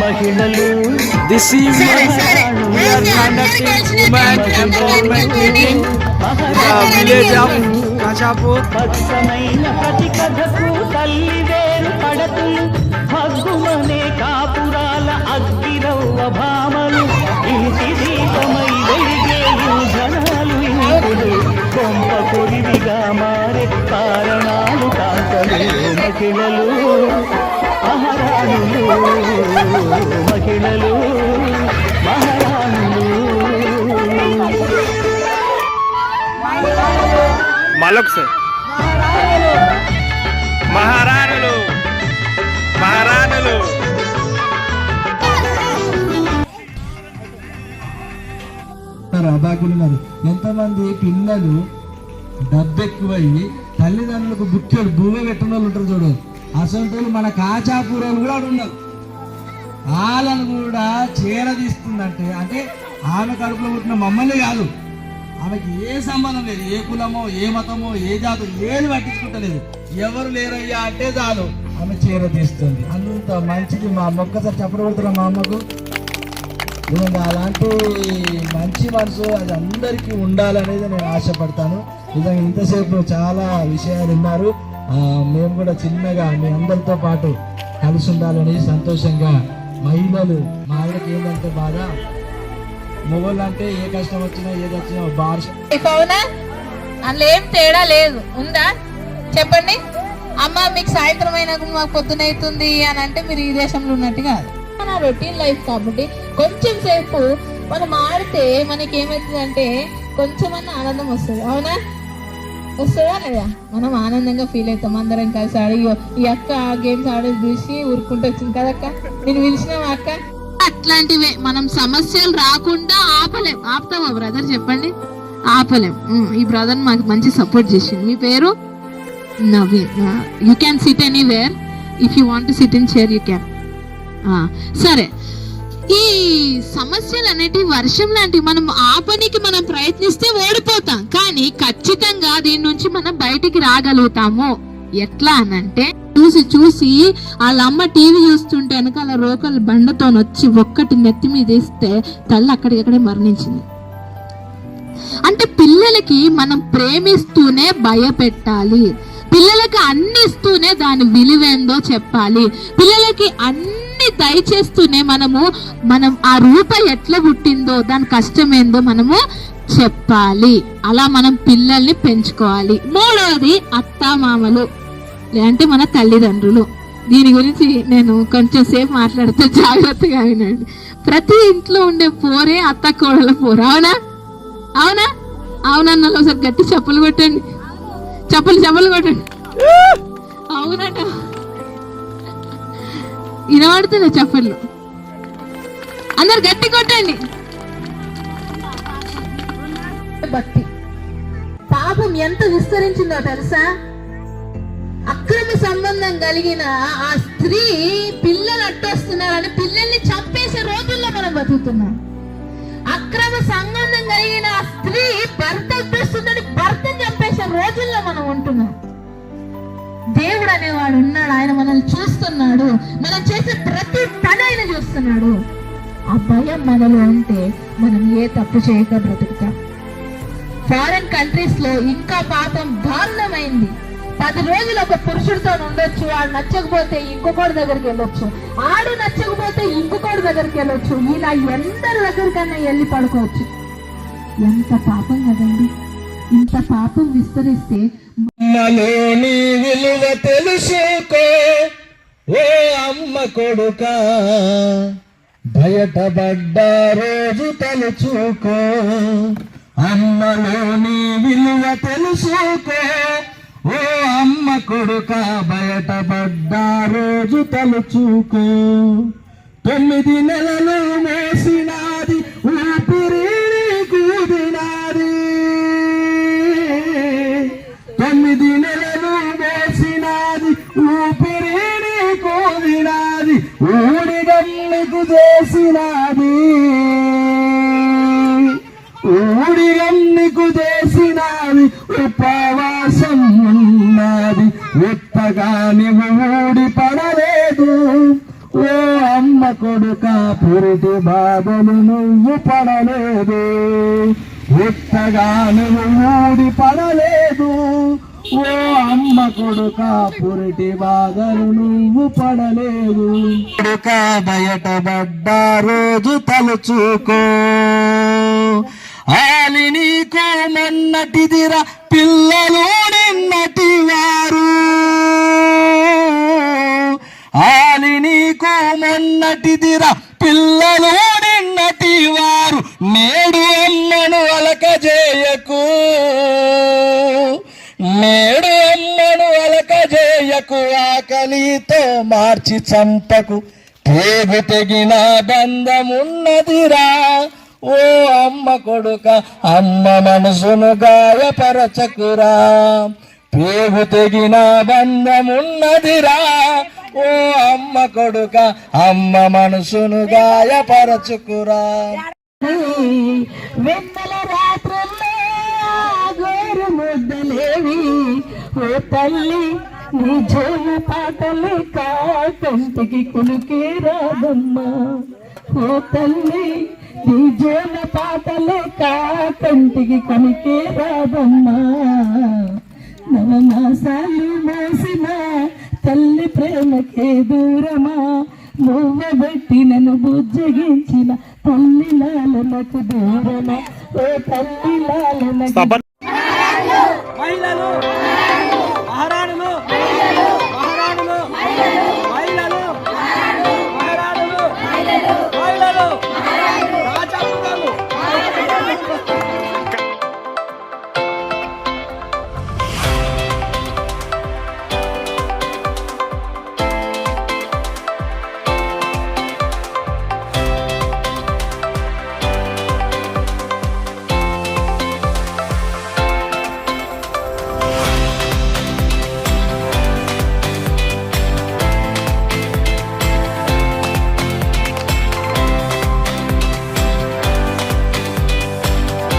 మహిళలు the village of Kachapur. పచ్చమైన ప్రతి కథకు తల్లి వేరు పడతులు హగ్గుమనే కాపురాల అగ్గిరవ్వ భామలు. ఇంటి దీపమై వెలిగే జనాలు ఇంకులు కొంప కొరివిగా మారే కారణాలు కాకలు మహిళలు. మహిళలు మహారాణులు. మలొక్ సార్. మహారాణులు మహారాణులు. ఉన్నారు, అభాగ్యులు ఉన్నారు. ఎంతమంది పిల్లలు డబ్బు ఎక్కువయ్యి తల్లిదండ్రులకు బుక్కెడు భూమి పెట్టిన వాళ్ళు ఉంటారు చూడు. అసంతులు మన కాచాపూరలు కూడా ఉన్నారు. వాళ్ళను కూడా చేరదీస్తుందంటే అంటే ఆమె కడుపులో పుట్టిన మమ్మల్ని కాదు. ఆమెకి ఏ సంబంధం లేదు ఏ కులమో ఏ మతమో ఏ జాతో ఏది పట్టించుకుంటలేదు. ఎవరు లేరయ్యా అంటే చాలు. ఆమె చేరదీస్తుంది. అంత మంచిది మా అమ్మ. ఒక్కసారి చెప్పడం మా అమ్మకు. నిజంగా అలాంటి మంచి మనసు అది అందరికీ ఉండాలనేది నేను ఆశపడతాను. నిజంగా ఇంతసేపు చాలా విషయాలు ఉన్నారు మేము కూడా చిన్నగా మీ అందరితో పాటు కలిసి ఉండాలని సంతోషంగా మహిళలు మా ఆవిడకి ఏంటంటే బాధ? మొగోళ్ళు అంటే ఏ కష్టం వచ్చినా ఏది వచ్చినా భాష అవునా అందులో ఏం తేడా లేదు. ఉందా? చెప్పండి. అమ్మ మీకు సాయంత్రం అయినా మాకు పొద్దున అవుతుంది అని అంటే మీరు ఈ దేశంలో ఉన్నట్టు కాదు. మన రొటీన్ లైఫ్ కాబట్టి కొంచెం సేపు మనం ఆడితే మనకి ఏమవుతుందంటే కొంచెమన్నా ఆనందం వస్తుంది. అవునా? వస్తుందా లేదా? మనం ఆనందంగా ఫీల్ అవుతాం. అందరం కలిసి ఆడి ఈ అక్క గేమ్స్ ఆడేది చూసి ఊరుకుంటూ వచ్చింది కదక్క నేను పిలిచినావా అక్క? అట్లాంటివే మనం సమస్యలు రాకుండా ఆపలేం. ఆపుతావా బ్రదర్ చెప్పండి. ఆపలేం. ఈ బ్రదర్ మాకు మంచి సపోర్ట్ చేసింది మీ పేరు? Naveen. You can sit anywhere if you want sit in chair you can సరే. ఈ సమస్యలు అనేటివి వర్షం లాంటివి మనం ఆపనికి మనం ప్రయత్నిస్తే ఓడిపోతాం. కానీ ఖచ్చితంగా దీని నుంచి మనం బయటికి రాగలుగుతాము. ఎట్లా అనంటే చూసి చూసి వాళ్ళ అమ్మ టీవీ చూస్తుంటే వెనకాల రోకలు బండతో వచ్చి ఒక్కటి నెత్తి మీద ఇస్తే తల్లి అక్కడికక్కడే మరణించింది. అంటే పిల్లలకి మనం ప్రేమిస్తూనే భయపెట్టాలి. పిల్లలకి అన్ని ఇస్తూనే దాని విలువేందో చెప్పాలి. పిల్లలకి అన్ని దయచేస్తూనే మనము మనం ఆ రూప ఎట్లా పుట్టిందో దాని కష్టమేందో మనము చెప్పాలి. అలా మనం పిల్లల్ని పెంచుకోవాలి. మూడవది అత్తామామలు లేదంటే మన తల్లిదండ్రులు. దీని గురించి నేను కొంచెం సేపు మాట్లాడితే జాగ్రత్తగా వినండి. ప్రతి ఇంట్లో ఉండే పోరే అత్త కోడల పోరు? అవునా? అవునా? అవునన్న ఒకసారి గట్టి చెప్పులు కొట్టండి. చెప్పులు చెప్పులు కొట్టండి. అవునట. వినబడుతుంది చెప్పలు అందరు గట్టి కొట్టండి. భక్తి. పాపం ఎంత విస్తరించిందో తెలుసా? అక్రమ సంబంధం కలిగిన ఆ స్త్రీ పిల్లలు అట్టొస్తున్నారని పిల్లల్ని చంపేసే రోజుల్లో మనం బతుకుతున్నాం. అక్రమ సంబంధం కలిగిన ఆ స్త్రీ భర్త అట్టొస్తుందని భర్తను చంపేసే రోజుల్లో మనం ఉంటున్నాం. దేవుడు అనేవాడు ఉన్నాడు ఆయన మనల్ని చూస్తున్నాడు మనం చేసే ప్రతి పని ఆయన చూస్తున్నాడు. ఆ భయం మనలో ఉంటే మనం ఏ తప్పు చేయక బ్రతుకుతాం. ఫారెన్ కంట్రీస్లో ఇంకా పాపం దారుణమైంది. పది రోజులు ఒక పురుషుడితో ఉండొచ్చు వాడు నచ్చకపోతే ఇంకొకటి దగ్గరికి వెళ్ళొచ్చు. ఆడు నచ్చకపోతే ఇంకొకటి దగ్గరికి వెళ్ళొచ్చు. ఇలా ఎందరి దగ్గరికన్నా వెళ్ళి పడుకోవచ్చు. ఎంత పాపం కదండి. ఇంత పాపం విస్తరిస్తే అమ్మలోని విలువ తెలుసుకో ఓ అమ్మ కొడుక. బయటపడ్డ రోజు తలుచుకో అమ్మలోని విలువ తెలుసుకో ఓ అమ్మ కొడుక. బయటపడ్డ రోజు తలుచుకో. తొమ్మిది నెలలు మోసినాది ఊపిరి తొమ్మిది నెలలు వేసినాది ఊపిరిని కోదినాది ఊడిగమ్మికు చేసినాది. ఊడిగమ్మికు చేసినాది ఉపవాసం ఉన్నది. ఉత్తగా నువ్వు ఊడి పడలేదు ఓ అమ్మ కొడుక పురిటి బాధలు నువ్వు పడలేదు. ఉత్తగా ఊడి పడలేదు. ఓ అమ్మ కొడుక పురిటి బాధలు నువ్వు పడలేదు. కొడుక బయటపడ్డ రోజు తలుచుకో. ఆలి నీకు మొన్నటిదిర పిల్లలు నిన్నటి వారు. ఆలి నీకు మొన్నటిదిర పిల్లలు నాటి వారు నేడు అమ్మను అలకజేయకు. నేడు అమ్మను అలకజేయకు ఆకలితో మార్చి చంపకు. తేగు తెగిన బంధమున్నదిరా ఓ అమ్మ కొడుక అమ్మ మనసును గాయపరచకురా. పేగు తెగిన బంధమున్నదిరా ఓ కొడుక అమ్మ మనసును గాయపరచుకురా. వెన్నెల రాత్రుల్లో గోరు ముద్దలేవి. ఓ తల్లి నీ జోల పాటలే కా కులికే రాదమ్మా. ఓ తల్లి నీ జోల పాటలే కా కంటికి కనికే రాదమ్మా. నవమాసాలు తల్లి దూరమా? నువ్వబెట్టి నన్ను బుజ్జగించిన తల్లి నాకు దూరమా?